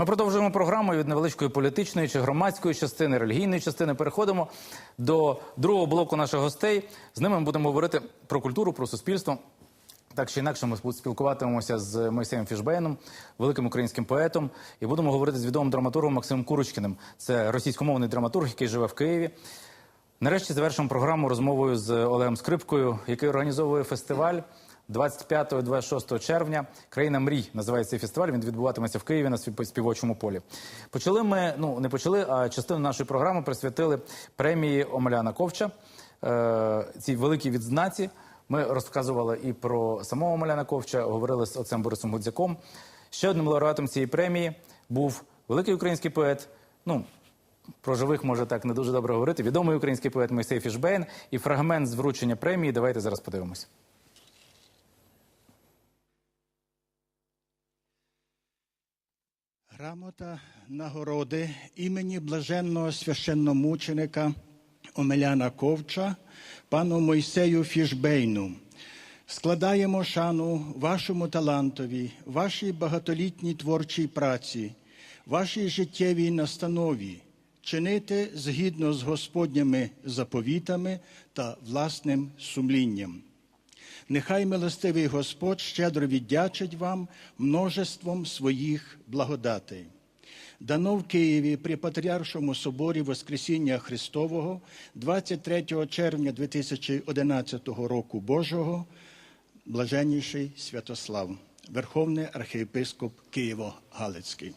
Ми продовжуємо програму від невеличкої політичної чи громадської частини, релігійної частини. Переходимо до другого блоку наших гостей. З ними ми будемо говорити про культуру, про суспільство. Так чи інакше, ми спілкуватимемося з Мойсеєм Фішбейном, великим українським поетом, і будемо говорити з відомим драматургом Максимом Курочкіним. Це російськомовний драматург, який живе в Києві. Нарешті завершимо програму розмовою з Олегом Скрипкою, який організовує фестиваль 25-26 червня. Країна мрій називається фестиваль. Він відбуватиметься в Києві на спів- співочому полі. Почали ми, ну не почали, а частину нашої програми присвятили премії Омеляна Ковча. Е, цій великій відзнаці. Ми розказували і про самого Омеляна Ковча, говорили з отцем Борисом Гудзяком. Ще одним лауреатом цієї премії був великий український поет. Ну, про живих може так не дуже добре говорити. Відомий український поет Мойсей Фішбейн. І фрагмент з вручення премії. Давайте зараз подивимося. Грамота нагороди імені блаженного священномученика Омеляна Ковча, пану Мойсею Фішбейну. Складаємо шану вашому талантові, вашій багатолітній творчій праці, вашій життєвій настанові, чинити згідно з Господніми заповітами та власним сумлінням. Нехай милостивий Господь щедро віддячить вам множеством своїх благодатей. Дано в Києві при Патріаршому соборі Воскресіння Христового 23 червня 2011 року Божого, блаженніший Святослав, Верховний архієпископ Києво-Галицький.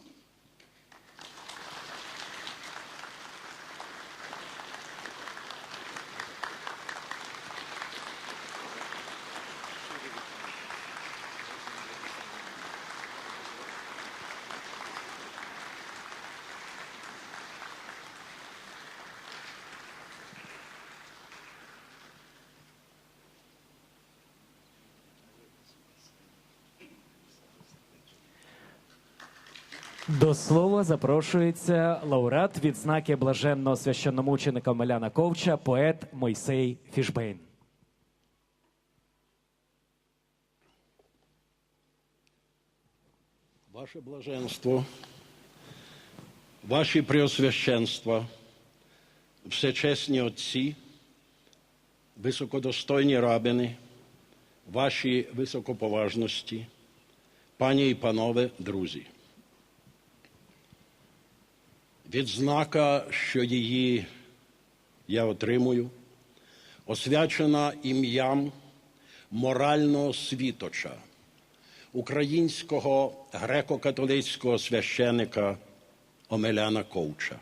До слова запрошується лауреат відзнаки блаженного священномученика Меляна Ковча, поет Мойсей Фішбейн. Ваше блаженство, ваші преосвященства, всечесні отці, високодостойні рабини, ваші високоповажності, пані і панове, друзі. Відзнака, що її я отримую, освячена ім'ям морального світоча українського греко-католицького священика Омеляна Ковча.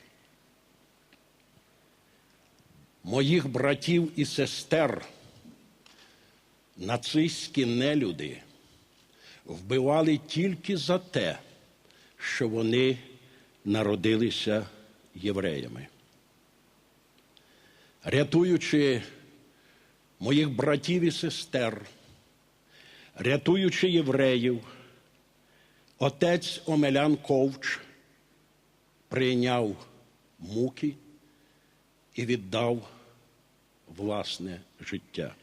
Моїх братів і сестер нацистські нелюди вбивали тільки за те, що вони народилися євреями. Рятуючи моїх братів і сестер, рятуючи євреїв, отець Омелян Ковч прийняв муки і віддав власне життя.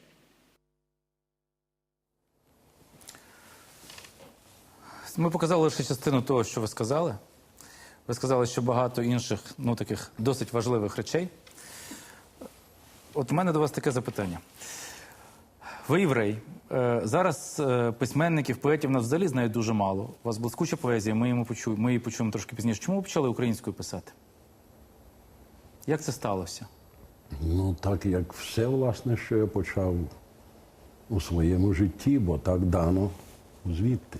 Ми показали лише частину того, що ви сказали. Ви сказали, що багато інших, ну таких досить важливих речей. От у мене до вас таке запитання. Ви єврей. Е, Зараз е, письменників, поетів нас взагалі знають дуже мало. У вас блискуча поезія, ми, йому почуємо, ми її почуємо трошки пізніше. Чому ви почали українською писати? Як це сталося? Ну, так як все, власне, що я почав у своєму житті, бо так дано звідти.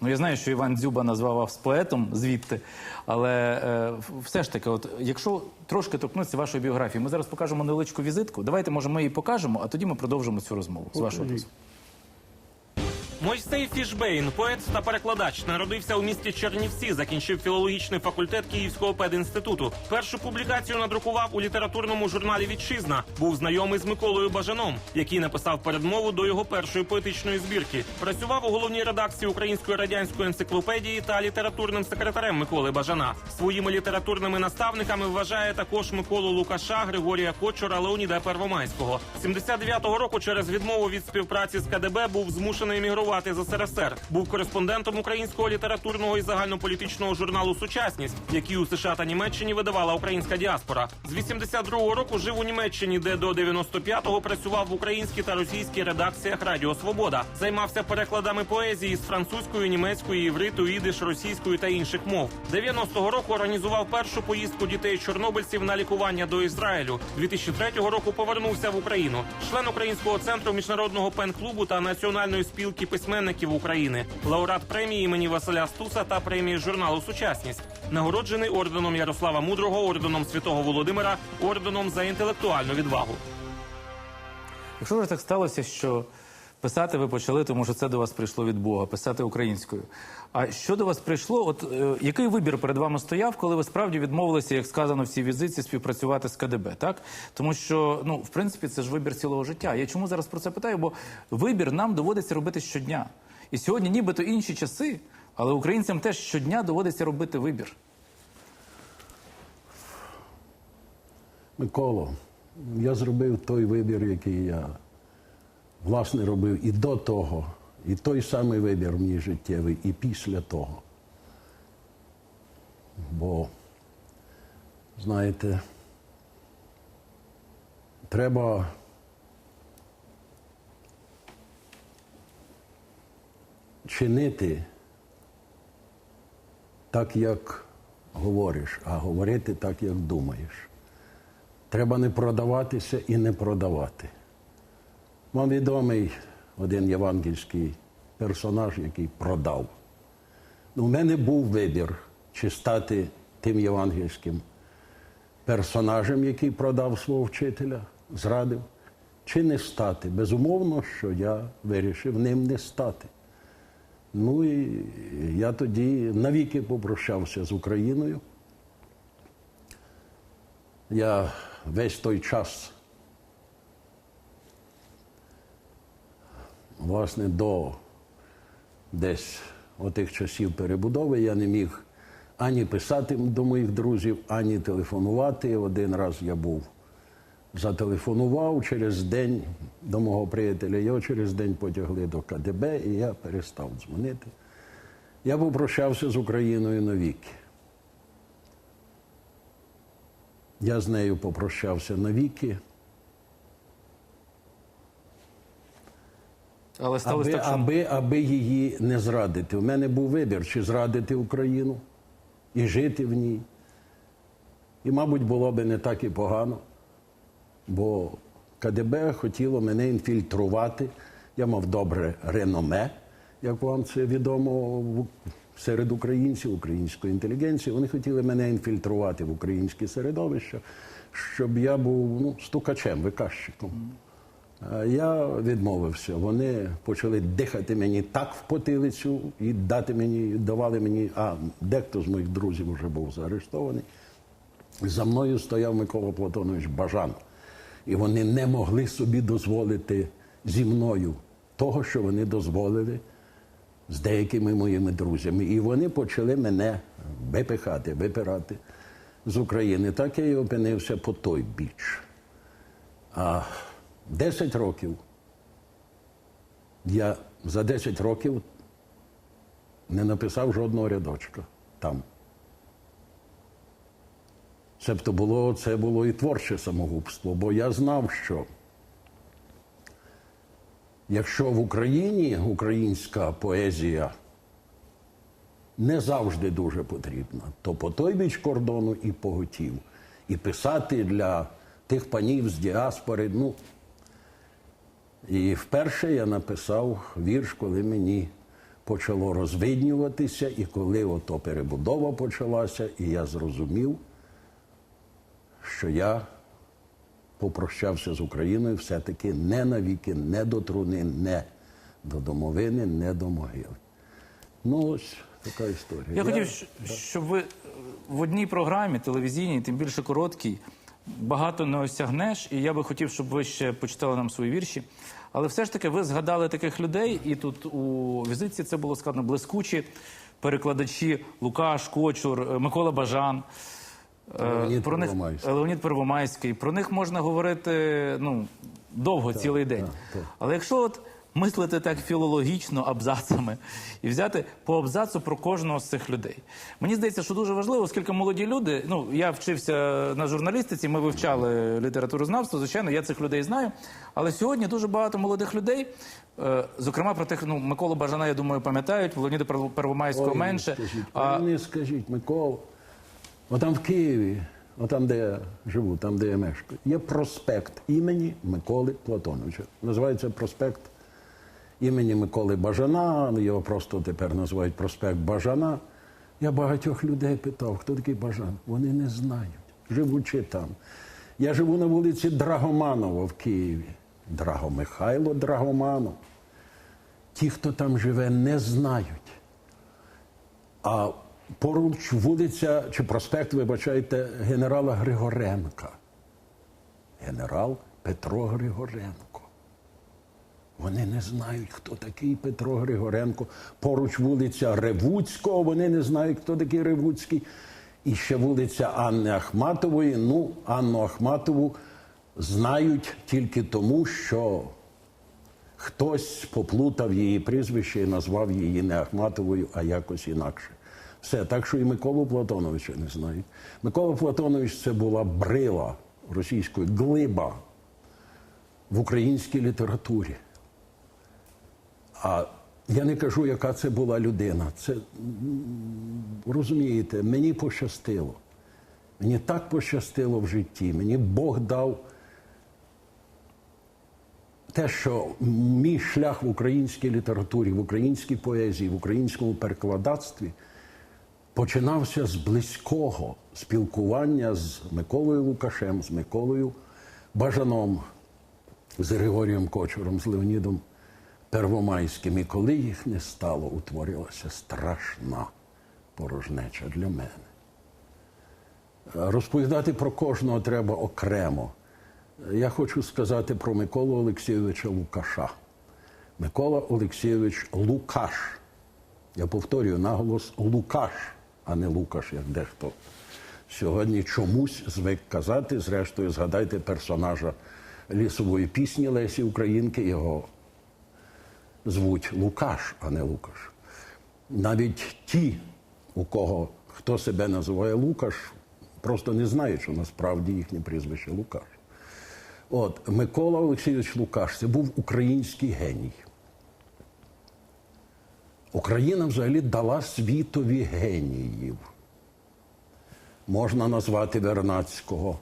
Ну, я знаю, що Іван Дзюба назвав вас поетом звідти, але е, все ж таки, от якщо трошки торкнутися вашої біографії, ми зараз покажемо невеличку візитку. Давайте, може, ми її покажемо, а тоді ми продовжимо цю розмову з вашого дозволу. Мойсей Фішбейн, поет та перекладач, народився у місті Чернівці, закінчив філологічний факультет Київського пединституту. Першу публікацію надрукував у літературному журналі Вітчизна. Був знайомий з Миколою Бажаном, який написав передмову до його першої поетичної збірки. Працював у головній редакції Української радянської енциклопедії та літературним секретарем Миколи Бажана. Своїми літературними наставниками вважає також Миколу Лукаша, Григорія Кочура, Леоніда Первомайського. 79-го року через відмову від співпраці з КДБ був змушений емігрувати емігрувати з СРСР. Був кореспондентом українського літературного і загальнополітичного журналу Сучасність, який у США та Німеччині видавала українська діаспора. З 82-го року жив у Німеччині, де до 95-го працював в українській та російській редакціях Радіо Свобода. Займався перекладами поезії з французької, німецької, євриту, ідиш, російської та інших мов. 90-го року організував першу поїздку дітей чорнобильців на лікування до Ізраїлю. 2003 року повернувся в Україну. Член українського центру міжнародного пен-клубу та національної спілки письменників України, лауреат премії імені Василя Стуса та премії журналу Сучасність, нагороджений орденом Ярослава Мудрого, орденом Святого Володимира, орденом за інтелектуальну відвагу. Якщо вже так сталося, що писати ви почали, тому що це до вас прийшло від Бога, писати українською. А що до вас прийшло? От е, який вибір перед вами стояв, коли ви справді відмовилися, як сказано в цій візиці, співпрацювати з КДБ? Так тому що ну в принципі це ж вибір цілого життя. Я чому зараз про це питаю? Бо вибір нам доводиться робити щодня. І сьогодні, нібито інші часи, але українцям теж щодня доводиться робити вибір. Миколо, я зробив той вибір, який я власне робив і до того, і той самий вибір мій життєвий, і після того. Бо, знаєте, треба чинити так, як говориш, а говорити так, як думаєш. Треба не продаватися і не продавати. Вам відомий один євангельський персонаж, який продав. Ну, У мене був вибір, чи стати тим євангельським персонажем, який продав свого вчителя, зрадив, чи не стати. Безумовно, що я вирішив ним не стати. Ну і я тоді навіки попрощався з Україною. Я весь той час, власне, до десь отих часів перебудови я не міг ані писати до моїх друзів, ані телефонувати. Один раз я був зателефонував через день до мого приятеля, його через день потягли до КДБ, і я перестав дзвонити. Я попрощався з Україною навіки. Я з нею попрощався навіки. Але сталося Аби, так, що аби, аби її не зрадити. У мене був вибір, чи зрадити Україну і жити в ній. І, мабуть, було би не так і погано, бо КДБ хотіло мене інфільтрувати. Я мав добре реноме, як вам це відомо серед українців, української інтелігенції. Вони хотіли мене інфільтрувати в українське середовище, щоб я був ну, стукачем, виказчиком. А Я відмовився. Вони почали дихати мені так в потилицю і дати мені, давали мені. А дехто з моїх друзів вже був заарештований. За мною стояв Микола Платонович Бажан. І вони не могли собі дозволити зі мною того, що вони дозволили з деякими моїми друзями. І вони почали мене випихати, випирати з України. Так я і опинився по той біч. А 10 років. Я за 10 років не написав жодного рядочка там. Себто було, це було і творче самогубство, бо я знав, що якщо в Україні українська поезія не завжди дуже потрібна, то по той біч кордону і поготів. І писати для тих панів з діаспори, ну, і вперше я написав вірш, коли мені почало розвиднюватися, і коли ото перебудова почалася, і я зрозумів, що я попрощався з Україною все-таки не навіки, не до труни, не до домовини, не до могили. Ну, ось така історія. Я хотів, щ- щоб ви в одній програмі телевізійній, тим більше короткій, багато не осягнеш, і я би хотів, щоб ви ще почитали нам свої вірші. Але все ж таки ви згадали таких людей, і тут у візитці це було сказано блискучі перекладачі Лукаш, Кочур, е, Микола Бажан. Е, Леонід про них Первомайський. Леонід Первомайський. Про них можна говорити ну довго, цілий день. так, так. Але якщо от мислити так філологічно абзацами і взяти по абзацу про кожного з цих людей. Мені здається, що дуже важливо, оскільки молоді люди. Ну я вчився на журналістиці, ми вивчали літературознавство. Звичайно, я цих людей знаю. Але сьогодні дуже багато молодих людей, е, зокрема про тих, ну Миколу Бажана, я думаю, пам'ятають, Леоніда Первомайського Ой, менше. Скажіть, А, мені скажіть, Микола, отам в Києві, отам, де я живу, там, де я мешкаю, є проспект імені Миколи Платоновича. Називається проспект імені Миколи Бажана, його просто тепер називають проспект Бажана. Я багатьох людей питав, хто такий Бажан. Вони не знають, живучи там. Я живу на вулиці Драгоманова в Києві. Драго Михайло Драгоманов. Ті, хто там живе, не знають. А поруч вулиця чи проспект, вибачайте, генерала Григоренка. Генерал Петро Григоренко. Вони не знають, хто такий Петро Григоренко. Поруч вулиця Ревуцького, вони не знають, хто такий Ревуцький. І ще вулиця Анни Ахматової. Ну, Анну Ахматову знають тільки тому, що хтось поплутав її прізвище і назвав її не Ахматовою, а якось інакше. Все, так що і Миколу Платоновича не знають. Микола Платонович це була брила російської глиба в українській літературі. А я не кажу, яка це була людина. Це розумієте, мені пощастило. Мені так пощастило в житті. Мені Бог дав те, що мій шлях в українській літературі, в українській поезії, в українському перекладацтві починався з близького спілкування з Миколою Лукашем, з Миколою Бажаном, з Григорієм Кочуром, з Леонідом Первомайським. І коли їх не стало, утворилася страшна порожнеча для мене. Розповідати про кожного треба окремо. Я хочу сказати про Миколу Олексійовича Лукаша. Микола Олексійович Лукаш. Я повторюю наголос Лукаш, а не Лукаш, як дехто сьогодні чомусь звик казати. Зрештою, згадайте персонажа лісової пісні Лесі Українки, його звуть Лукаш, а не Лукаш. Навіть ті, у кого хто себе називає Лукаш, просто не знають, що насправді їхнє прізвище Лукаш. От Микола Олексійович Лукаш це був український геній. Україна взагалі дала світові геніїв. Можна назвати Вернацького,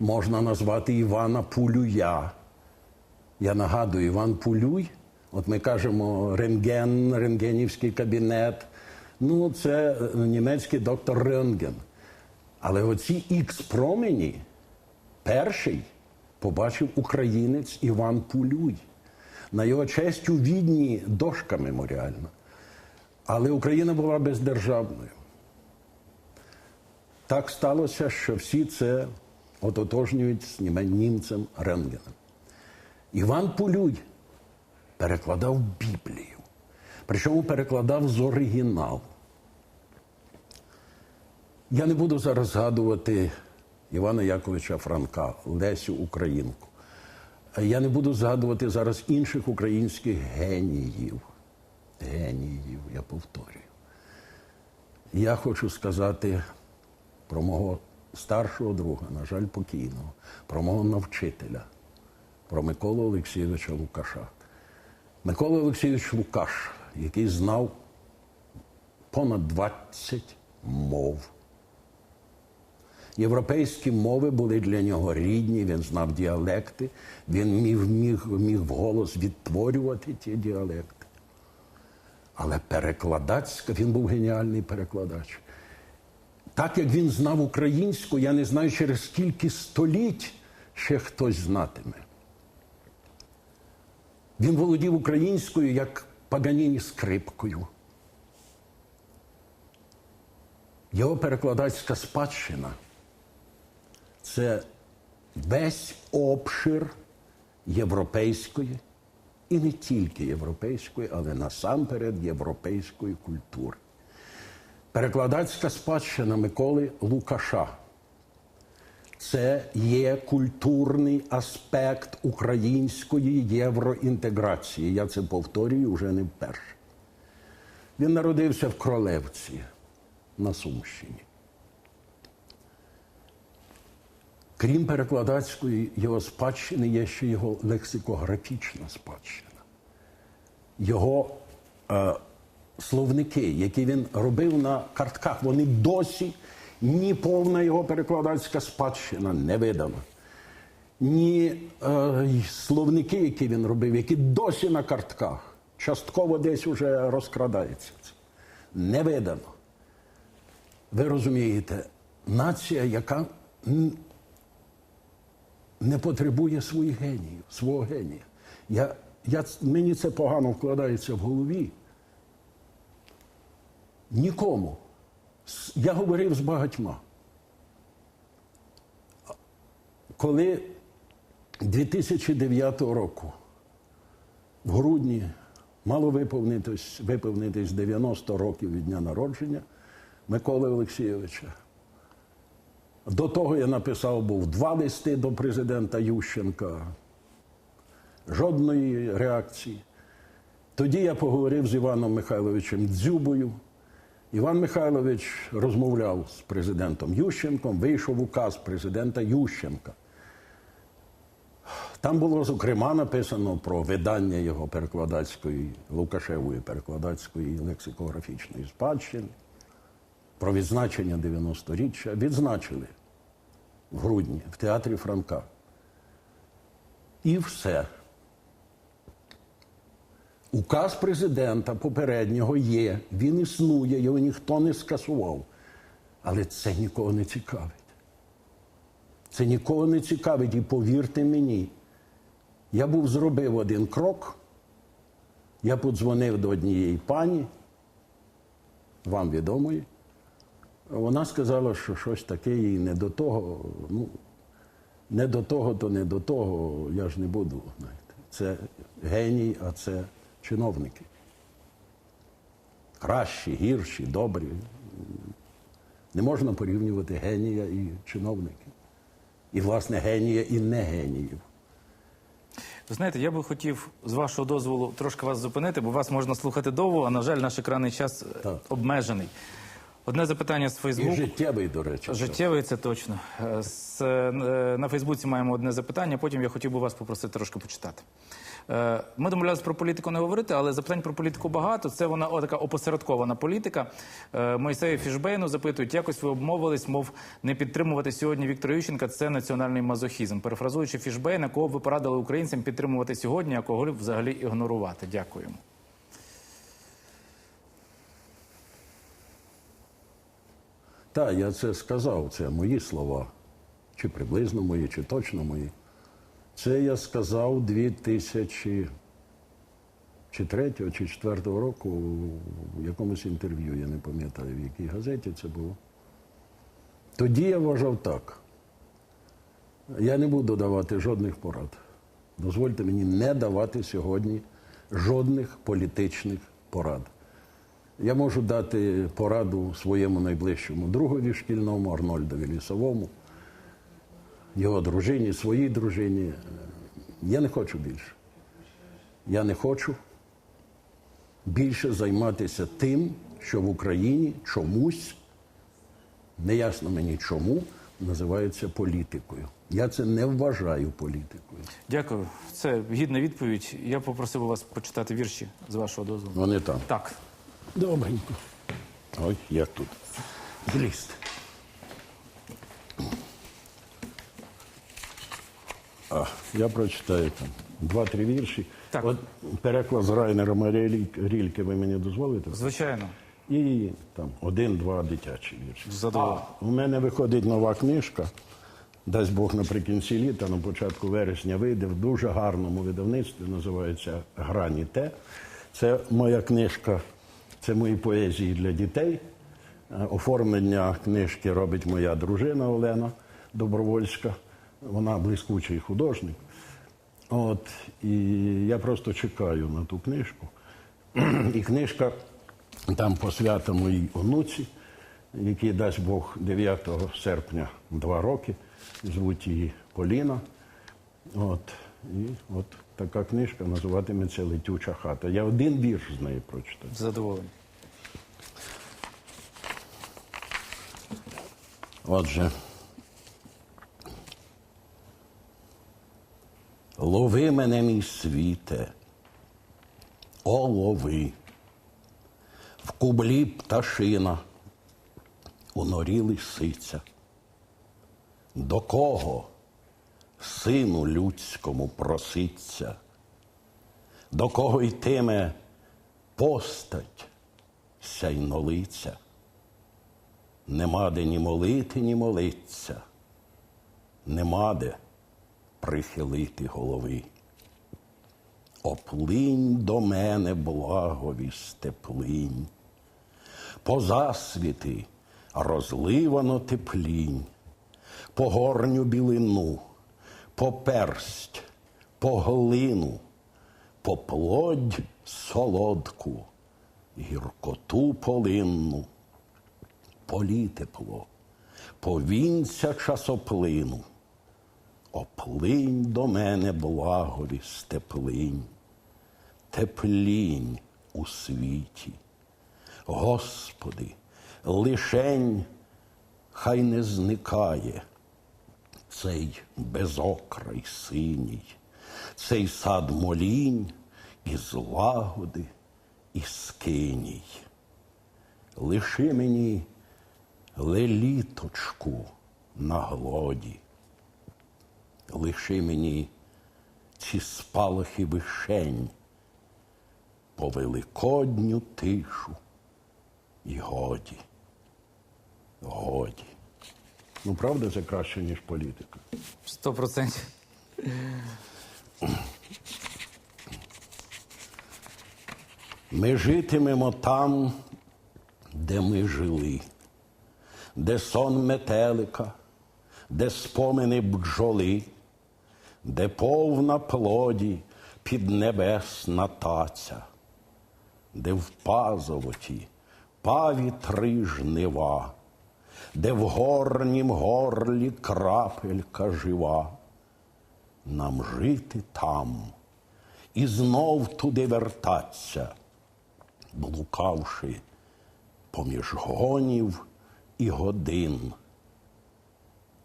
можна назвати Івана Пулюя. Я нагадую, Іван Пулюй, от ми кажемо рентген, рентгенівський кабінет. Ну, це е, німецький доктор Рентген. Але оці ікс промені перший побачив українець Іван Пулюй. На його честь у Відні дошка меморіальна. Але Україна була бездержавною. Так сталося, що всі це ототожнюють з німцем Рентгеном. Іван Пулюй перекладав Біблію. Причому перекладав з оригіналу. Я не буду зараз згадувати Івана Яковича Франка, Лесю Українку. Я не буду згадувати зараз інших українських геніїв. Геніїв, я повторюю. Я хочу сказати про мого старшого друга, на жаль, покійного, про мого навчителя, про Миколу Олексійовича Лукаша. Микола Олексійович Лукаш, який знав понад 20 мов. Європейські мови були для нього рідні, він знав діалекти, він міг, міг, міг вголос відтворювати ті діалекти. Але перекладацька, він був геніальний перекладач. Так як він знав українську, я не знаю, через скільки століть ще хтось знатиме. Він володів українською як Паганіні скрипкою. Його перекладацька спадщина це весь обшир європейської, і не тільки європейської, але насамперед європейської культури. Перекладацька спадщина Миколи Лукаша Це є культурний аспект української євроінтеграції. Я це повторюю вже не вперше. Він народився в Кролевці на Сумщині. Крім перекладацької його спадщини, є ще його лексикографічна спадщина. Його е, словники, які він робив на картках, вони досі ні повна його перекладацька спадщина не видана. Ні е, словники, які він робив, які досі на картках, частково десь уже розкрадається. Не видано. Ви розумієте, нація, яка не потребує своїх геніїв, свого генія. Я, я, мені це погано вкладається в голові. Нікому. Я говорив з багатьма. Коли 2009 року, в грудні, мало виповнитись, виповнитись 90 років від дня народження Миколи Олексійовича. До того я написав був два листи до президента Ющенка. Жодної реакції. Тоді я поговорив з Іваном Михайловичем Дзюбою. Іван Михайлович розмовляв з президентом Ющенком, вийшов указ президента Ющенка. Там було зокрема написано про видання його перекладацької, Лукашевої перекладацької лексикографічної спадщини, про відзначення 90-річчя. Відзначили в грудні в театрі Франка. І все. Указ президента попереднього є, він існує, його ніхто не скасував. Але це нікого не цікавить. Це нікого не цікавить. І повірте мені, я був зробив один крок, я подзвонив до однієї пані, вам відомої. Вона сказала, що щось таке їй не до того. Ну, не до того, то не до того, я ж не буду. Знаєте. Це геній, а це чиновники. Кращі, гірші, добрі. Не можна порівнювати генія і чиновників. І, власне, генія і не геніїв. Ви знаєте, я би хотів з вашого дозволу трошки вас зупинити, бо вас можна слухати довго, а на жаль, наш екранний час е, Так. обмежений. Одне запитання з І Фейсбуку. життєвий, до речі. Життєвий це точно. Е, з, е, на Фейсбуці маємо одне запитання. Потім я хотів би вас попросити трошки почитати. Е, Ми домовлялися про політику не говорити, але запитань про політику багато. Це вона о, така опосередкована політика. Е, Мойсею Фішбейну запитують, якось ви обмовились, мов не підтримувати сьогодні Віктора Ющенка. Це національний мазохізм. Перефразуючи Фішбейна, кого б ви порадили українцям підтримувати сьогодні, а кого взагалі ігнорувати. Дякуємо. Так, я це сказав, це мої слова. Чи приблизно мої, чи точно мої. Це я сказав 2003 чи 2004 року в якомусь інтерв'ю, я не пам'ятаю, в якій газеті це було. Тоді я вважав так. Я не буду давати жодних порад. Дозвольте мені не давати сьогодні жодних політичних порад. Я можу дати пораду своєму найближчому другові шкільному Арнольдові Лісовому, його дружині, своїй дружині. Я не хочу більше. Я не хочу більше займатися тим, що в Україні чомусь, неясно мені чому, називається політикою. Я це не вважаю політикою. Дякую. Це гідна відповідь. Я попросив вас почитати вірші з вашого дозволу. Вони там. Так. Добренько. Ой, як тут. Злізти. А, я прочитаю там два-три вірші. Так. От переклад з Райнера Марія Ріль- Рільке ви мені дозволите? Звичайно, І там один-два дитячі вірші. задоволено. У мене виходить нова книжка. Дасть Бог наприкінці літа, на початку вересня вийде в дуже гарному видавництві, називається Грані Те. Це моя книжка, це мої поезії для дітей. Е, Оформлення книжки робить моя дружина Олена Добровольська. Вона блискучий художник. От, і я просто чекаю на ту книжку. І книжка там посвята моїй онуці який дасть Бог 9 серпня два роки. Звуть її Поліна. От. І от така книжка називатиметься Летюча хата. Я один вірш з неї прочитав. Задоволені. Отже. Лови мене, мій світе, о лови, в кублі пташина, у норі лисиця. До кого сину людському проситься, до кого йтиме постать сяйнолиця? Нема де ні молити, ні молиться, нема де прихилити голови. Оплинь до мене благові степлинь, по засвіти розливано теплінь, по горню білину, по персть, по глину, по плодь солодку, гіркоту полинну полі тепло, повінця часоплину, оплинь до мене благові степлинь, теплінь у світі. Господи, лишень хай не зникає цей безокрай синій, цей сад молінь і злагоди, і скиній. Лиши мені леліточку на глоді. Лиши мені ці спалахи вишень по великодню тишу і годі. Годі. Ну, правда, це краще, ніж політика. Сто процентів. Ми житимемо там, де ми жили, де сон метелика, де спомини бджоли, де повна плоді піднебесна таця, де в пазолоті павітри жнива, де в горнім горлі крапелька жива. Нам жити там і знов туди вертаться, блукавши поміж гонів і годин,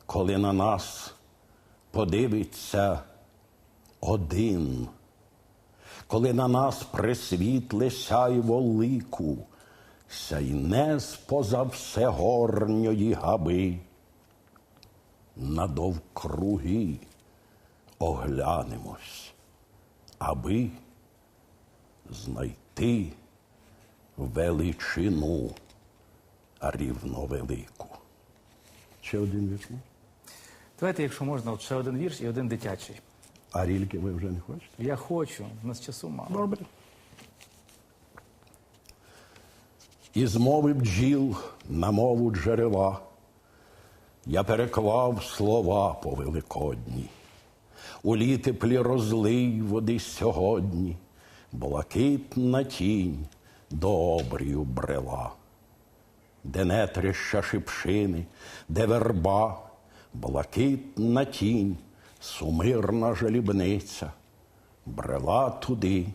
коли на нас подивиться один, коли на нас присвітле сяйво лику, сяйне споза всегорньої габи, надовкруги оглянемось, аби знайти величину рівновелику. Ще один вірш. Давайте, якщо можна, от ще один вірш і один дитячий. А рільки ви вже не хочете? Я хочу, у нас часу мало. Добре. Із мови бджіл на мову джерела. Я переклав слова по великодні. У літеплі розлий води сьогодні, блакитна тінь до брела, де нетрища шипшини, де верба, блакитна тінь, сумирна жалібниця, брела туди,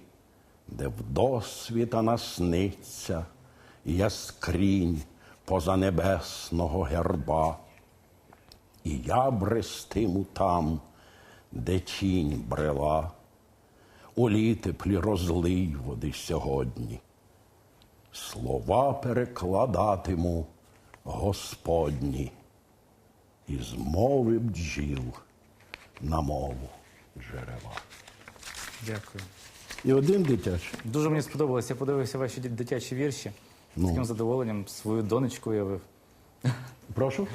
де вдосвіта насниться яскрінь позанебесного герба. І я брестиму там, де тінь брела, у літеплі розлий води сьогодні. Слова перекладатиму Господні із мови бджіл на мову джерела. Дякую. І один дитячий. Дуже мені сподобалось. Я подивився ваші дитячі вірші. З таким задоволенням свою донечку уявив. Прошу.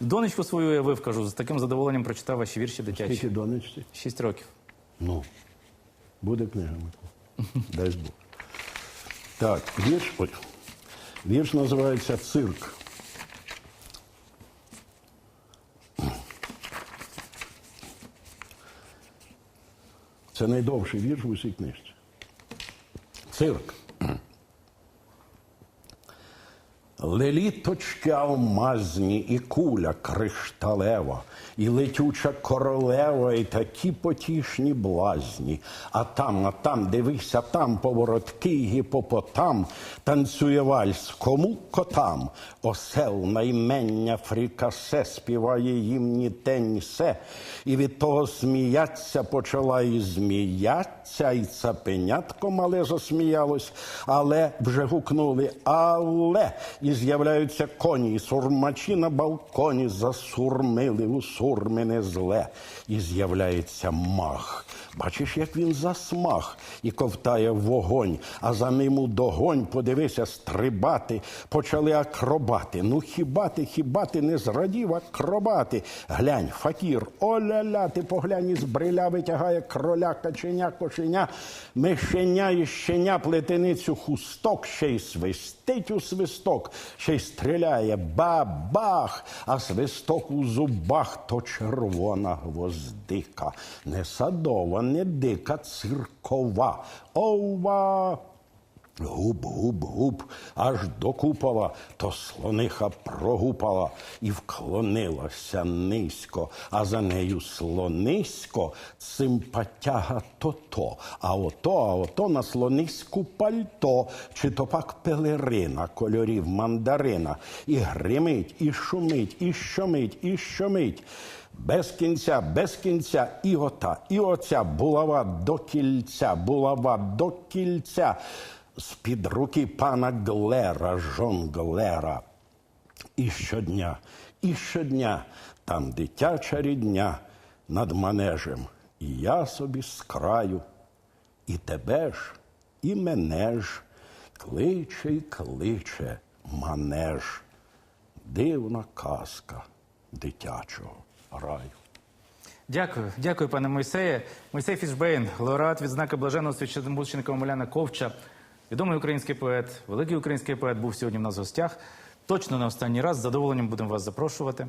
Донечку свою уявив, кажу, з таким задоволенням прочитав ваші вірші Скільки дитячі. донечці? Шість років. Ну, буде книга, Микола. Дай Бог. Так, вірш, ой, вірш називається Цирк. Це найдовший вірш в усій книжці. Цирк. Леліточки алмазні, і куля кришталева, і летюча королева, і такі потішні блазні. А там, а там, дивися, там поворотки і гіпопотам, танцює вальс, кому котам. Осел наймення фрікасе співає їм ні те, ні се. І від того сміяться почала і зміяться, і цапенятко мале засміялось, але вже гукнули але. І з'являються коні, сурмачі на балконі засурмили у сурмине зле. І з'являється мах. Бачиш, як він засмах і ковтає вогонь, а за ним удогонь, подивися, стрибати, почали акробати. Ну хіба ти, хіба ти не зрадів акробати? Глянь, факір, оля-ля, ти поглянь, із бриля витягає кроля, каченя, кошеня, мишеня і щеня, плетеницю хусток, ще й свистить у свисток, ще й стріляє ба-бах, а свисток у зубах то червона гвоздика, не садова, не дика, циркова. Ова! Губ, губ, губ, аж до купола, то слониха прогупала і вклонилася низько, а за нею слонисько, симпатяга то-то, а ото, а ото на слониську пальто, чи то пак пелерина кольорів мандарина, і гримить, і шумить, і щомить, і щомить. Без кінця, без кінця, і ота, і оця булава до кільця, булава до кільця. З-під руки пана Глера, жонглера. І щодня, і щодня там дитяча рідня над манежем. І я собі з краю, і тебе ж, і мене ж кличе й кличе манеж. Дивна казка дитячого раю. Дякую, дякую, пане Мойсеє. Мойсей Фішбейн, лауреат відзнаки блаженного священомученика Омеляна Ковча, відомий український поет, великий український поет був сьогодні в нас в гостях. Точно не останній раз з задоволенням будемо вас запрошувати.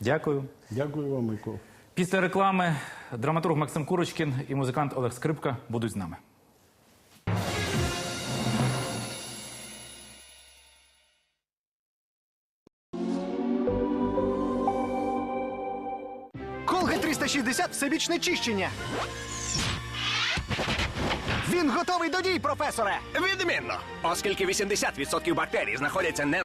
Дякую. Дякую вам, Микола. Після реклами драматург Максим Курочкін і музикант Олег Скрипка будуть з нами. Колгейт 360 всебічне чищення. Він готовий до дій, професоре. Відмінно, оскільки 80% бактерій знаходяться не